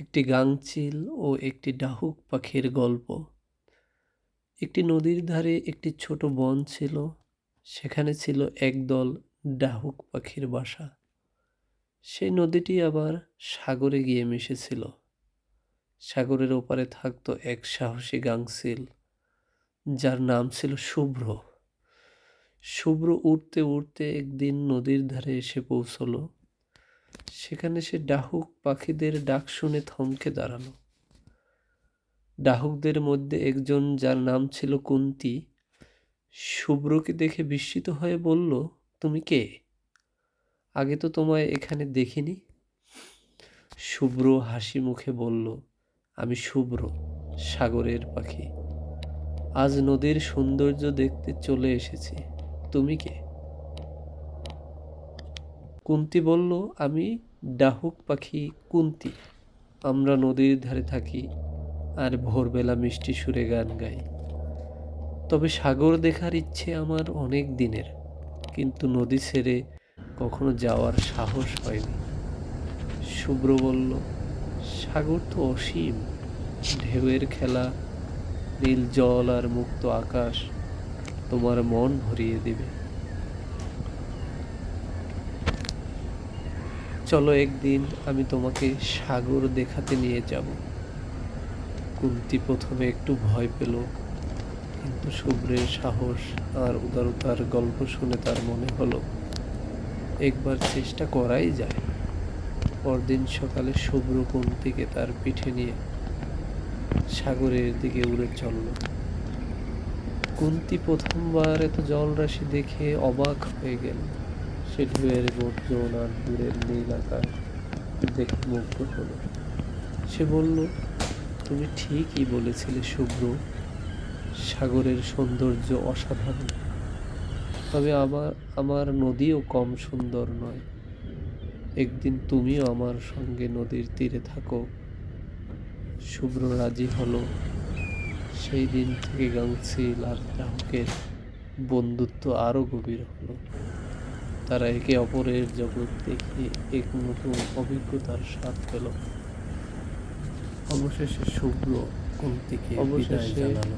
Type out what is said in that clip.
একটি গাংচিল ও একটি ডাহুক পাখির গল্প। একটি নদীর ধারে একটি ছোট বন ছিল, সেখানে ছিল একদল ডাহুক পাখির বাসা। সেই নদীটি আবার সাগরে গিয়ে মিশেছিল। সাগরের ওপারে থাকতো এক সাহসী গাংচিল যার নাম ছিল শুভ্র। শুভ্র উঠতে উঠতে একদিন নদীর ধারে এসে পৌঁছলো। সেখানে সে ডাহুক পাখিদের ডাক শুনে থমকে দাঁড়াল। ডাহুকদের মধ্যে একজন যার নাম ছিল কুন্তি, শুভ্রকে দেখে বিস্মিত হয়ে বলল, তুমি কে? আগে তো তোমায় এখানে দেখিনি? শুভ্র হাসি মুখে বলল, আমি শুভ্র, সাগরের পাখি। আজ নদীর সৌন্দর্য দেখতে চলে এসেছি। তুমি কে? কুন্তি বলল, আমি ডাহুক পাখি কুন্তি। আমরা নদীর ধারে থাকি আর ভোরবেলা মিষ্টি সুরে গান গাই। তবে সাগর দেখার ইচ্ছে আমার অনেক দিনের, কিন্তু নদী ছেড়ে কখনো যাওয়ার সাহস হয়নি। শুভ্র বলল, সাগর তো অসীম। ঢেউয়ের খেলা, নীল জল আর মুক্ত আকাশ তোমার মন ভরিয়ে দিবে। চলো একদিন আমি তোমাকে সাগর দেখাতে নিয়ে যাব। কুন্তি প্রথমে একটু ভয় পেল, কিন্তু শুভ্রের সাহস আর উদারতার গল্প শুনে তার মনে হলো, একবার চেষ্টা করাই যায়। পরদিন সকালে শুভ্র কুন্তিকে তার পিঠে নিয়ে সাগরের দিকে উড়ে চলল। কুন্তি প্রথমবার এত জলরাশি দেখে অবাক হয়ে গেল। সে ঢেউয়ের গর্জন আর দূরের নীল আকাশ দেখে মুগ্ধ হলো। সে বলল, তুমি ঠিকই বলেছিলে, শুভ্র। সাগরের সৌন্দর্য অসাধারণ। তবে আমার আমার নদীও কম সুন্দর নয়। একদিন তুমিও আমার সঙ্গে নদীর তীরে থাকো। শুভ্র রাজি হলো। সেই দিন থেকে গাংচিল আর গ্রাহকের বন্ধুত্ব আরও গভীর হলো। তারা একে অপরের জগৎ দেখে এক নতুন অভিজ্ঞতার স্বাদ পেল অবশেষে শুভ্র কোন থেকে অবশেষে জানালো।